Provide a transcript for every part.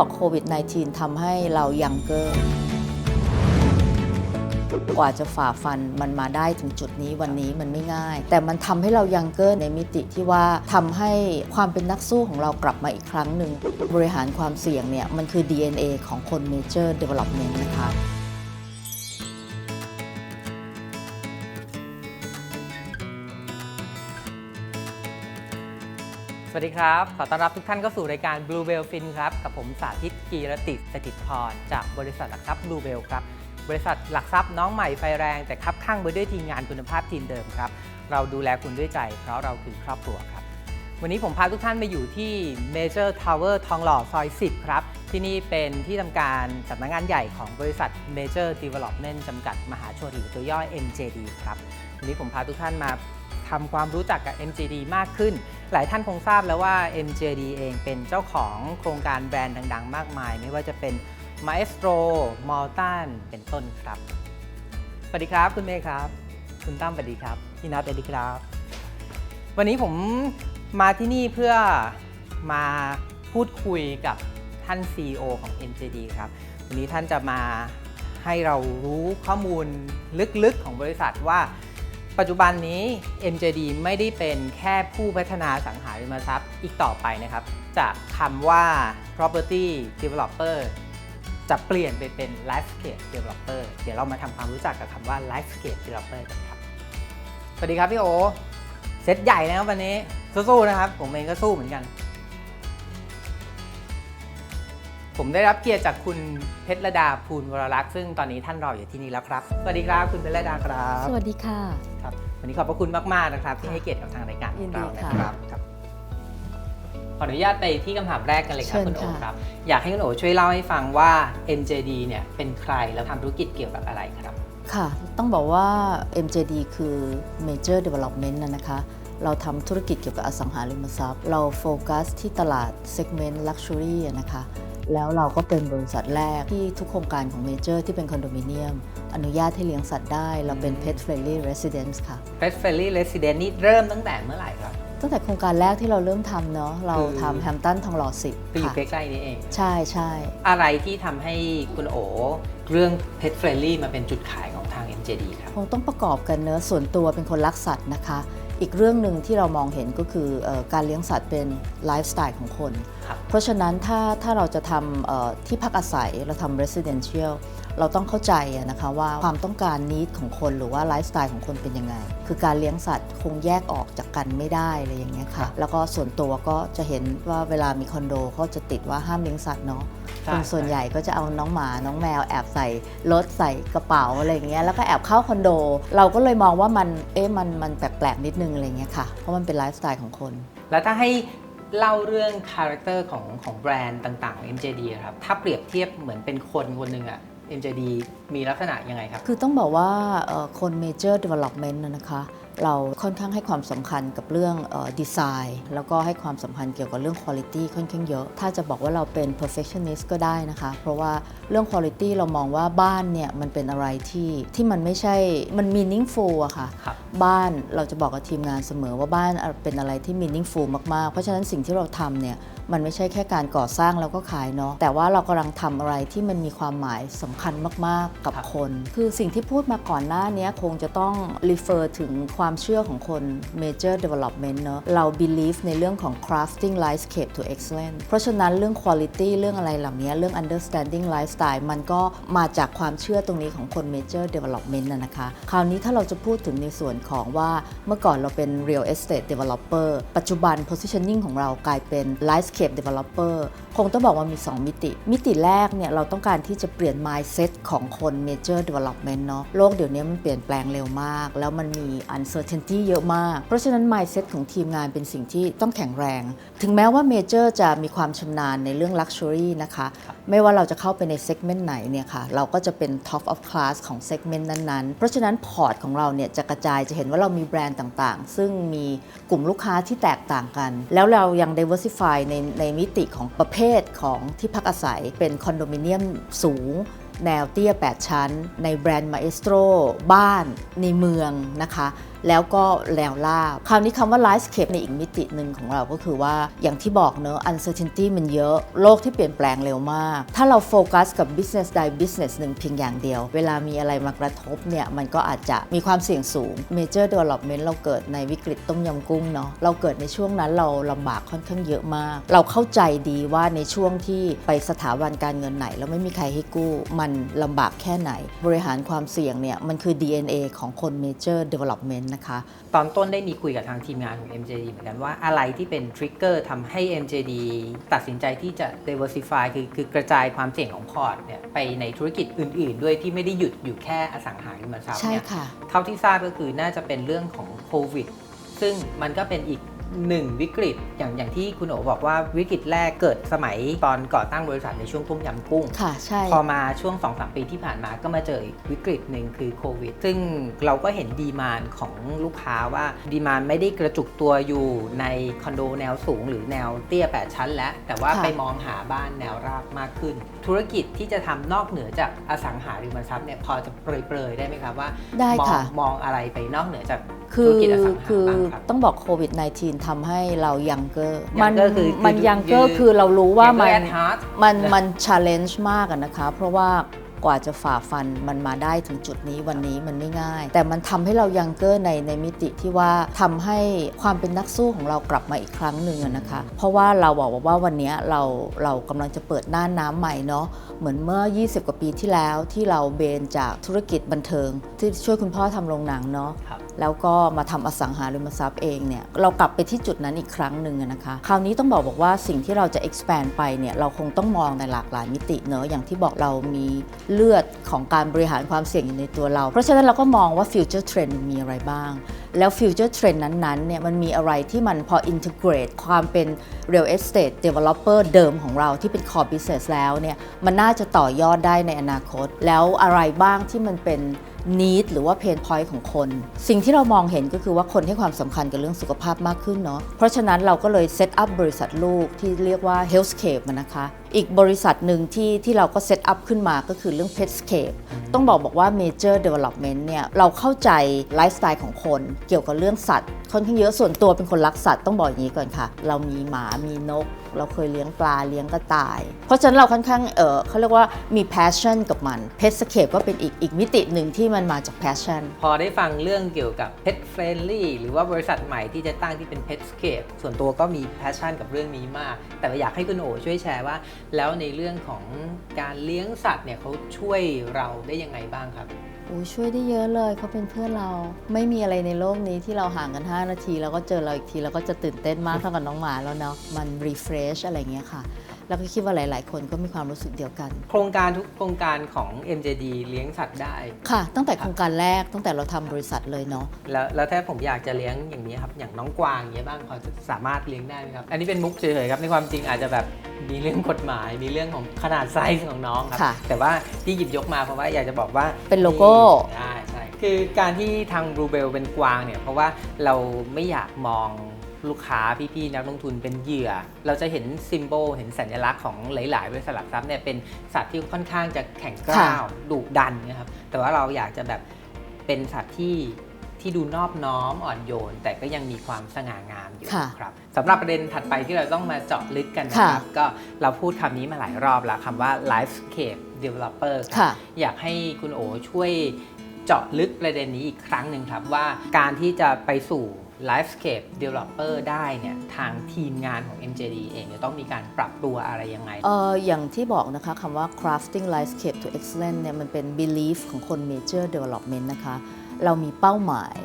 บอกโควิด -19 ทำให้เรายังเกอร์กว่าจะฝ่าฟันมันมาได้ถึงจุดนี้วันนี้มันไม่ง่าย แต่มันทำให้เรายังเกอร์ในมิติที่ว่าทำให้ความเป็นนักสู้ของเรากลับมาอีกครั้งหนึ่งบริหารความเสี่ยงเนี่ยมันคือ DNA ของคน Major Development นะคะ วัสดีครับ ขอต้อนรับทุกท่านเข้าสู่รายการ Blue Bell Fin ครับ กับผมสาธิตกีรติสถิตพร จากบริษัทหลักทรัพย์ Blue Bell ครับ บริษัทหลักทรัพย์น้องใหม่ไฟแรง แต่คับข้างไปด้วยทีมงานคุณภาพทีมเดิมครับ เราดูแลคุณด้วยใจ เพราะเราคือครอบครัวครับ วันนี้ผมพาทุกท่านมาอยู่ที่ Major Tower ทองหล่อซอย 10 ครับ ที่นี่เป็นที่ทำการสำนักงานใหญ่ของบริษัท Major Development จำกัดมหาชนหรือตัวย่อ MJD ครับวันนี้ผมพาทุกท่านมา ทำความรู้จักกับ MJD มากขึ้น หลายท่านคงทราบแล้วว่า MJD เองเป็นเจ้าของโครงการแบรนด์ดัง ๆ มากมาย ไม่ว่าจะเป็น Maestro m a l t a n เป็นต้นครับ สวัสดีครับคุณเมย์ครับ คุณตั้มสวัสดีครับพี่นัทสวัสดีครับ วันนี้ผมมาที่นี่เพื่อมาพูดคุยกับท่าน CEO ของ MJD ครับ วันนี้ท่านจะมาให้เรารู้ข้อมูลลึกๆของบริษัทว่า ปัจจุบันนี้ MJD ไม่ได้เป็นแค่ผู้พัฒนาสังหาริมทรัพย์อีกต่อไปนะครับ จากคำว่า property developer จะเปลี่ยนไปเป็น lifescape developer เดี๋ยวเรามาทำความรู้จักกับคำว่า lifescape developer กันครับ สวัสดีครับพี่โอ เซตใหญ่นะครับวันนี้สู้ๆนะครับ ผมเองก็สู้เหมือนกัน ผมได้รับเกียรติจากคุณเพชรระดาภูลวรลักษณ์ซึ่งตอนนี้ท่านรออยู่ที่นี่แล้วครับสวัสดีครับคุณเพชรระดาครับสวัสดีค่ะครับวันนี้ขอบพระคุณมากๆนะครับ ที่ให้เกียรติกับทางรายการของเรายินดีนะค่ะครับครับขออนุญาตไปที่คำถามแรกกันเลยครับเชิญคุณโอค่ะครับ อยากให้คุณโอช่วยเล่าให้ฟังว่า MJD เนี่ยเป็นใครแล้วทำธุรกิจเกี่ยวกับอะไรครับ ค่ะ ต้องบอกว่า MJD คือ Major Development นะนะคะ เราทำธุรกิจเกี่ยวกับอสังหาริมทรัพย์ เราโฟกัสที่ตลาด segment luxury อะนะคะ แล้วเราก็เป็นบริษัทแรกที่ทุกโครงการของ Major ที่เป็นคอนโดมิเนียม อนุญาตให้เลี้ยงสัตว์ได้ เราเป็น Pet Friendly Residence ค่ะ Pet Friendly Resident นี่เริ่มตั้งแต่เมื่อไหร่ครับ ตั้งแต่โครงการแรกที่เราเริ่มทำเนาะเราคือทำแฮมตันทองหล่อสิบคืออยู่ค่ะใกล้ๆนี้เอง ใช่ใช่อะไรที่ทำให้คุณโอเรื่อง Pet Friendly มาเป็นจุดขายของทาง MJD ครับคงต้องประกอบกันเนอะส่วนตัวเป็นคนรักสัตว์นะคะ อีกเรื่องหนึ่งที่เรามองเห็นก็คือเออการเลี้ยงสัตว์เป็นไลฟ์สไตล์ของคน ครับ เพราะฉะนั้นถ้าถ้าเราจะทำเอ่อที่พักอาศัยเราทำ residential เราต้องเข้าใจอะนะคะว่าความต้องการนิดของคนหรือว่าไลฟ์สไตล์ของคนเป็นยังไง คือการเลี้ยงสัตว์คงแยกออกจากกันไม่ได้อะไรอย่างเงี้ยค่ะ แล้วก็ส่วนตัวก็จะเห็นว่าเวลามีคอนโดเขาจะติดว่าห้ามเลี้ยงสัตว์เนาะใช่คนส่วนใหญ่ก็จะเอาน้องหมา น้องแมวแอบใส่รถใส่กระเป๋าอะไรอย่างเงี้ย แล้วก็แอบเข้าคอนโด เราก็เลยมองว่ามัน เอ๊ะ มัน มันแปลกๆนิดนึงอะไรเงี้ยค่ะ เพราะมันเป็นไลฟ์สไตล์ของคน แล้วถ้าให้ เล่าเรื่องคาแรคเตอร์ของของแบรนด์ต่างๆของ MJD ครับ ถ้าเปรียบเทียบเหมือนเป็นคนคนหนึ่งอะ MJD มีลักษณะยังไงครับ คือต้องบอกว่าคน major development นะนะคะ เราค่อนข้างให้ความสำคัญกับเรื่องดีไซน์ แล้วก็ให้ความสำคัญเกี่ยวกับเรื่อง quality ค่อนข้างเยอะ ถ้าจะบอกว่าเราเป็น perfectionist ก็ได้นะคะ เพราะว่าเรื่อง quality เรามองว่าบ้านเนี่ยมันเป็นอะไรที่ที่มันไม่ใช่มัน meaningful อะค่ะครับบ้านเราจะบอกกับทีมงานเสมอว่าบ้านเป็นอะไรที่ meaningful มากๆ เพราะฉะนั้นสิ่งที่เราทำเนี่ยมันไม่ใช่แค่การก่อสร้างแล้วก็ขายเนาะแต่ว่าเรากำลังทำอะไรที่มันมีความหมายสำคัญมากๆกับครับคน คือสิ่งที่พูดมาก่อนหน้านี้คงจะต้อง refer ถึงความความเชื่อของคน major development เนาะเรา believe ในเรื่องของ crafting lifescape to excellence เพราะฉะนั้นเรื่อง quality เรื่องอะไรเหล่านี้เรื่อง understanding lifestyle มันก็มาจากความเชื่อตรงนี้ของคน major development นะนะคะ คราวนี้ถ้าเราจะพูดถึงในส่วนของว่าเมื่อก่อนเราเป็น real estate developer ปัจจุบัน positioning ของเรากลายเป็น lifescape developer คงต้องบอกว่ามี 2 มิติ มิติแรกเนี่ยเราต้องการที่จะเปลี่ยน mindset ของคน major development เนาะโลกเดี๋ยวนี้มันเปลี่ยนแปลงเร็วมาก แล้วมันมี uncertainty เยอะมาก เพราะฉะนั้น mindset ของทีมงานเป็นสิ่งที่ต้องแข็งแรง ถึงแม้ว่า major จะมีความชำนาญในเรื่อง luxury นะคะ ไม่ว่าเราจะเข้าไปใน segment ไหนเนี่ยค่ะ เราก็จะเป็น top of class ของ segment นั้นๆ เพราะฉะนั้นพอร์ตของเราเนี่ยจะกระจายจะเห็นว่าเรามีแบรนด์ต่างๆ ซึ่งมีกลุ่มลูกค้าที่แตกต่างกัน แล้วเรายัง diversify ในในมิติของประเภทของที่พักอาศัยเป็นคอนโดมิเนียมสูงแนวเตี้ย 8 ชั้น ในแบรนด์มาเอสโตรบ้านในเมืองนะคะ แล้วก็แนวราบ คราวนี้คำว่า landscape ในอีกมิติหนึ่งของเราก็คือว่าอย่างที่บอกเนอะ uncertainty มันเยอะ โลกที่เปลี่ยนแปลงเร็วมาก ถ้าเราโฟกัสกับ business ใด business หนึ่งเพียงอย่างเดียว เวลามีอะไรมากระทบเนี่ย มันก็อาจจะมีความเสี่ยงสูง major development เราเกิดในวิกฤตต้มยำกุ้งเนาะ เราเกิดในช่วงนั้นเราลำบากค่อนข้างเยอะมาก เราเข้าใจดีว่าในช่วงที่ไปสถาบันการเงินไหน แล้วไม่มีใครให้กู้ มันลำบากแค่ไหน บริหารความเสี่ยงเนี่ยมันคือ DNA ของคน major development นะคะ ตอนต้นได้มีคุยกับทางทีมงานของ MJD เหมือนกันว่าอะไรที่เป็นทริกเกอร์ทำให้ MJD ตัดสินใจที่จะ diversify คือคือกระจายความเสี่ยงของพอร์ตเนี่ยไปในธุรกิจอื่น ๆ ด้วยที่ไม่ได้หยุดอยู่แค่อสังหาริมทรัพย์ใช่เนี่ยค่ะ เท่าที่ทราบก็คือน่าจะเป็นเรื่องของโควิดซึ่งมันก็เป็นอีก หนึ่งวิกฤตอย่างอย่างที่คุณโอบอกว่าวิกฤตแรกเกิดสมัยตอนก่อตั้งบริษัทในช่วงต้มยำกุ้ง ค่ะใช่ พอมาช่วง2-3ปีที่ผ่านมาก็มาเจออีกวิกฤตหนึ่งคือโควิด ซึ่งเราก็เห็นดีมานของลูกค้าว่าดีมานไม่ได้กระจุกตัวอยู่ในคอนโดแนวสูง หรือแนวเตี้ย 8 ชั้นแล้ว แต่ว่าค่ะไปมองหาบ้านแนวราบมากขึ้น ธุรกิจที่จะทำนอกเหนือจากอสังหาริมทรัพย์เนี่ยพอจะเปรยๆได้ไหมครับว่าได้มองค่ะมองอะไรไปนอกเหนือจาก คืธุอรกิจอสังหาคือบ้างครับ ต้องบอกโควิด -19 ทำให้เรายังเกอร์มัน younger คือคือมันยังเกอร์คือคือเรารู้ว่ามัน Younger at heart มันนะ มัน challenge มากอะนะคะ เพราะว่ากว่าจะฝ่าฟันมันมาได้ถึงจุดนี้วันนี้มันไม่ง่าย แต่มันทำให้เรายังเกอร์ในในมิติที่ว่าทำให้ความเป็นนักสู้ของเรากลับมาอีกครั้งหนึ่งอะนะคะ เพราะว่าเราบอกว่าวันนี้เราเรากำลังจะเปิดหน้าน้ำใหม่เนาะเหมือนเมื่อ 20 กว่าปีที่แล้วที่เราเบนจากธุรกิจบันเทิง ที่ช่วยคุณพ่อทำโรงหนังเนาะ ครับ แล้วก็มาทำอสังหาริมทรัพย์เองเนี่ยเรากลับไปที่จุดนั้นอีกครั้งหนึ่งนะคะ คราวนี้ต้องบอกบอกว่าสิ่งที่เราจะ expand ไปเนี่ยเราคงต้องมองในหลากหลายมิติเนอะอย่างที่บอกเรามีเลือดของการบริหารความเสี่ยงอยู่ในตัวเรา เพราะฉะนั้นเราก็มองว่า future trend มีอะไรบ้าง แล้ว future trend นั้นๆเนี่ยมันมีอะไรที่มันพอ integrate ความเป็น real estate developer เดิมของเราที่เป็น core business แล้วเนี่ยมันน่าจะต่อยอดได้ในอนาคต แล้วอะไรบ้างที่มันเป็น นีดหรือว่าเพนพอยต์ของคน สิ่งที่เรามองเห็นก็คือว่าคนให้ความสำคัญกับเรื่องสุขภาพมากขึ้นเนาะเพราะฉะนั้นเราก็เลยเซตอัพบริษัทลูกที่เรียกว่า healthscape นะคะ อีกบริษัทหนึ่งที่ที่เราก็ set up ขึ้นมาก็คือเรื่อง petscape ต้องบอกบอกว่า major development เนี่ยเราเข้าใจไลฟ์สไตล์ของคนเกี่ยวกับเรื่องสัตว์ค่อนข้างเยอะส่วนตัวเป็นคนรักสัตว์ต้องบอกอย่างนี้ก่อนค่ะ เรามีหมามีนก เราเคยเลี้ยงปลาเลี้ยงกระต่าย เพราะฉะนั้นเราค่อนข้างเออเขาเรียกว่ามี passion กับมัน petscape ก็เป็นอีกอีกมิติหนึ่งที่มันมาจาก passion พอได้ฟังเรื่องเกี่ยวกับ Pet Friendly หรือว่าบริษัทใหม่ที่จะตั้งที่เป็น Petscape ส่วนตัวก็มี passion กับเรื่องนี้มาก แต่อยากให้คุณโอช่วยแชร์ว่าแล้วในเรื่องของการเลี้ยงสัตว์เนี่ยเขาช่วยเราได้ยังไงบ้างครับ โอ้ยช่วยได้เยอะเลยเขาเป็นเพื่อนเรา ไม่มีอะไรในโลกนี้ที่เราห่างกัน 5 นาที แล้วก็เจอเราอีกทีเราก็จะตื่นเต้นมากเท่ากับน้องหมาแล้วเนาะมัน refresh อะไรเงี้ยค่ะ แล้วก็คิดว่าหลาย ๆ คนก็มีความรู้สึกเดียวกัน โครงการทุกโครงการของ MJD เลี้ยงสัตว์ได้ ค่ะ ตั้งแต่โครงการแรกตั้งแต่เราทำบริษัทเลยเนาะ แล้วแล้วถ้าผมอยากจะเลี้ยงอย่างนี้ครับอย่างน้องกวางอย่างเงี้ยบ้างเขาจะสามารถเลี้ยงได้ไหมครับ อันนี้เป็นมุกเฉยๆครับในความจริงอาจจะแบบ มีเรื่องกฎหมาย มีเรื่องของขนาดไซส์ของน้องครัค่ะ แต่ว่าที่หยิบยกมาเพราะว่าอยากจะบอกว่าเป็นโลโก้ใช่ใช่คือการที่ทางบลูเบลเป็นกวางเนี่ยเพราะว่าเราไม่อยากมองลูกค้าพี่ๆนักลงทุนเป็นเหยื่อ เราจะเห็นซิมโบลเห็นสัญลักษณ์ของหลายๆบริษัทหลักทรัพย์เนี่ยเป็นสัตว์ที่ค่อนข้างจะแข็งกร้าวดุดันนะครับแต่ว่าเราอยากจะแบบเป็นสัตว์ที่ ที่ดูนอบน้อมอ่อนโยน แต่ก็ยังมีความสง่างามอยู่ค่ะครับสำหรับประเด็นถัดไปที่เราต้องมาเจาะลึกกันนะครับก็เราพูดคำนี้มาหลายรอบแล้วคำว่า Lifescape Developer ครับค่ะอยากให้คุณโอช่วยเจาะลึกประเด็นนี้อีกครั้งหนึ่งครับว่าการที่จะไปสู่ Lifescape Developer ได้เนี่ยทางทีมงานของ MJD เองจะต้องมีการปรับตัวอะไรยังไง เอออย่างที่บอกนะคะคำว่า crafting landscape to excellence เนี่ยมันเป็น belief ของคน major development นะคะ เรามีเป้าหมาย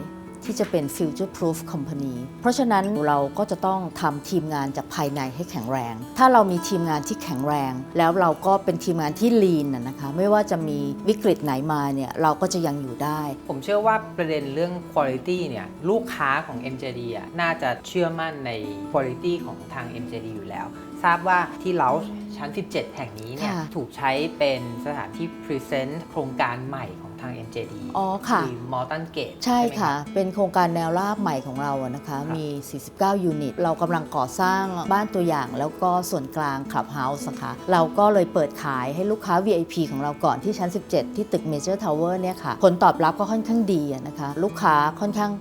ที่จะเป็น future proof company เพราะฉะนั้นเราก็จะต้องทำทีมงานจากภายในให้แข็งแรง ถ้าเรามีทีมงานที่แข็งแรง แล้วเราก็เป็นทีมงานที่ lean นะนะคะ ไม่ว่าจะมีวิกฤตไหนมาเนี่ยเราก็จะยังอยู่ได้ ผมเชื่อว่าประเด็นเรื่อง Quality เนี่ยลูกค้าของ MJD อะน่าจะเชื่อมั่นใน Quality ของทาง MJD อยู่แล้ว ทราบว่าที่เลาชั้น 17 แห่งนี้เนี่ยค่ะถูกใช้เป็นสถานที่ Present โครงการใหม่ของทาง MJD อ๋อค่ะ คือ Morton Gate ใช่ไหมค่ะรับเป็นโครงการแนวราบใหม่ของเราอะนะคะมี 49 ยูนิต เรากำลังก่อสร้างบ้านตัวอย่างแล้วก็ส่วนกลางคลับเฮาส์นะคะเราก็เลยเปิดขายให้ลูกค้า VIP ของเราก่อนที่ชั้น 17 ที่ตึก Major Tower เนี่ยค่ะ ผลตอบรับก็ค่อนข้างดีอะนะคะ ลูกค้าค่อนข้าง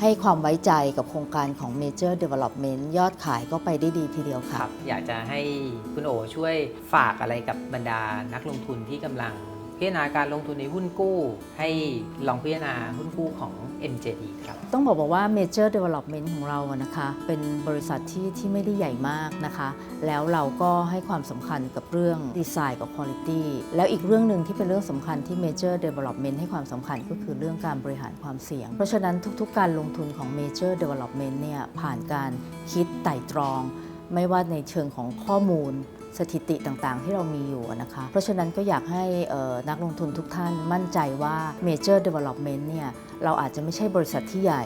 ให้ความไว้ใจกับโครงการของ Major Development ยอดขายก็ไปได้ดีทีเดียวคค่ะรับอยากจะให้คุณโอช่วยฝากอะไรกับบรรดานักลงทุนที่กำลัง พิจารณาการลงทุนในหุ้นกู้ ให้ลองพิจารณาหุ้นกู้ของ MJD ครับ ต้องบอกว่า Major Development ของเราอะนะคะ เป็นบริษัทที่ที่ไม่ได้ใหญ่มากนะคะ แล้วเราก็ให้ความสำคัญกับเรื่องดีไซน์กับ Quality แล้วอีกเรื่องหนึ่งที่เป็นเรื่องสำคัญที่ Major Development ให้ความสำคัญก็คือเรื่องการบริหารความเสี่ยง เพราะฉะนั้นทุกๆ การลงทุนของ Major Development เนี่ยผ่านการคิดไต่ตรอง ไม่ว่าในเชิงของข้อมูล สถิติต่างๆ ที่เรามีอยู่อะนะคะ เพราะฉะนั้นก็อยากให้เอ่อนักลงทุนทุกท่านมั่นใจว่า Major Development เนี่ยเราอาจจะไม่ใช่บริษัทที่ใหญ่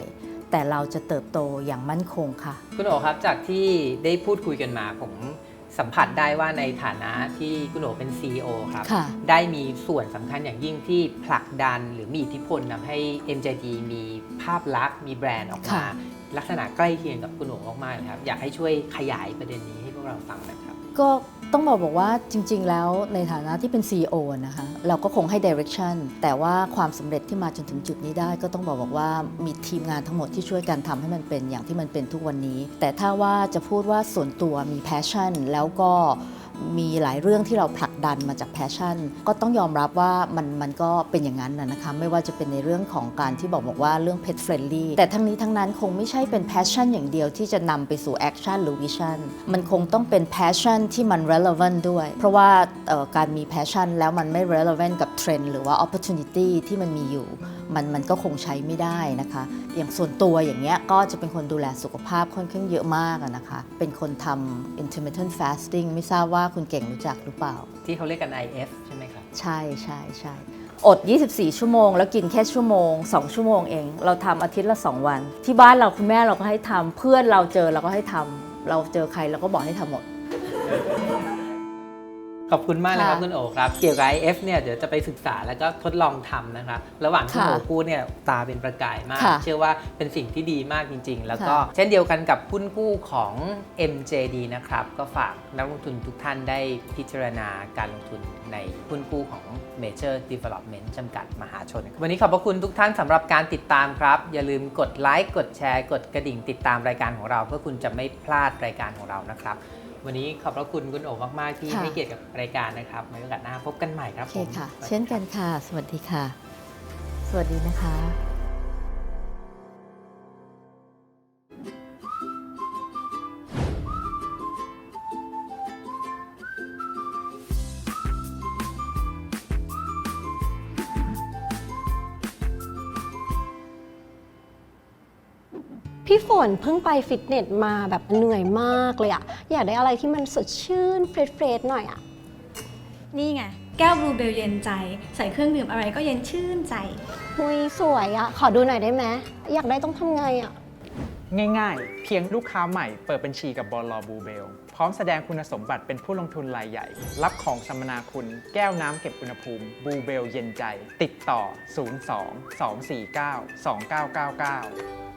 แต่เราจะเติบโตอย่างมั่นคงค่ะ คุณโอครับจากที่ได้พูดคุยกันมาผมสัมผัสได้ว่าในฐานะที่คุณโอเป็น CEO ครับค่ะได้มีส่วนสำคัญอย่างยิ่งที่ผลักดันหรือมีอิทธิพลทำให้ MJD มีภาพลักษณ์มีแบรนด์ออกมาค่ะลักษณะใกล้เคียงกับคุณโอมากๆเลยครับ อยากให้ช่วยขยายประเด็นนี้ให้พวกเราฟังหนะครับ ก็ ต้องบอกบอกว่าจริง ๆ แล้วในฐานะที่เป็น CEO นะคะเราก็คงให้ direction แต่ว่าความสำเร็จที่มาจนถึงจุดนี้ได้ ก็ต้องบอกบอกว่ามีทีมงานทั้งหมดที่ช่วยกันทำให้มันเป็นอย่างที่มันเป็นทุกวันนี้ แต่ถ้าว่าจะพูดว่าส่วนตัวมี passion แล้วก็ มีหลายเรื่องที่เราผลักดันมาจาก passion ก็ต้องยอมรับว่ามันมันก็เป็นอย่างนั้นนะคะไม่ว่าจะเป็นในเรื่องของการที่บอกบอกว่าเรื่อง pet friendly แต่ทั้งนี้ทั้งนั้นคงไม่ใช่เป็น passion อย่างเดียวที่จะนำไปสู่ action หรือ vision มันคงต้องเป็น passion ที่มัน relevant ด้วย เพราะว่าการมี passion แล้วมันไม่ relevant กับ trend หรือว่า opportunity ที่มันมีอยู่ มันมันก็คงใช้ไม่ได้นะคะ อย่างส่วนตัวอย่างเงี้ยก็จะเป็นคนดูแลสุขภาพค่อนข้างเยอะมากอะนะคะ เป็นคนทำ intermittent fasting ไม่ทราบว่าคุณเก่งรู้จักหรือเปล่า ที่เขาเรียกกัน IF ใช่ไหมครับ ใช่ใช่ใช่อด 24 ชั่วโมง แล้วกินแค่ชั่วโมง 2 ชั่วโมงเอง เราทำอาทิตย์ละ 2 วัน ที่บ้านเราคุณแม่เราก็ให้ทำเพื่อนเราเจอเราก็ให้ทำเราเจอใครเราก็บอกให้ทำหมด ขอบคุณมากนะครับค่ะคุณโอครับ เกี่ยวกับ IF เนี่ยเดี๋ยวจะไปศึกษาแล้วก็ทดลองทำนะครับ ระหว่างที่ค่ะโอพูดเนี่ยตาเป็นประกายมากค่ะเชื่อว่าเป็นสิ่งที่ดีมากจริง ๆ แล้วก็ค่ะเช่นเดียวกันกับหุ้นกู้ของ MJD นะครับ ก็ฝากนักลงทุนทุกท่านได้พิจารณาการลงทุนในหุ้นกู้ของ Major Development จำกัดมหาชน วันนี้ขอบพระคุณทุกท่านสำหรับการติดตามครับ อย่าลืมกดไลค์กดแชร์ กดกระดิ่งติดตามรายการของเรา เพื่อคุณจะไม่พลาดรายการของเรานะครับ วันนี้ขอบพระคุณคุณโอมากๆ ที่ค่ะ ให้เกียรติกับรายการนะครับไว้โอกาสหน้าพบกันใหม่ครับโอเคผม ค่ะสวัสดีเช่นกันค่ะ สวัสดีค่ะ สวัสดีนะคะ พี่ฝนเพิ่งไปฟิตเนสมาแบบเหนื่อยมากเลยอะอยากได้อะไรที่มันสดชื่นเฟรชๆหน่อยอะนี่ไง แก้วบลูเบลเย็นใจ ใส่เครื่องดื่มอะไรก็เย็นชื่นใจ หุยสวยอะขอดูหน่อยได้ไหมอยากได้ต้องทำไงอะง่ายๆ เพียงลูกค้าใหม่เปิดบัญชีกับบลบูเบล พร้อมแสดงคุณสมบัติเป็นผู้ลงทุนรายใหญ่ รับของสัมมนาคุณ แก้วน้ำเก็บอุณหภูมิบูเบลเย็นใจ ติดต่อ 02 249 2999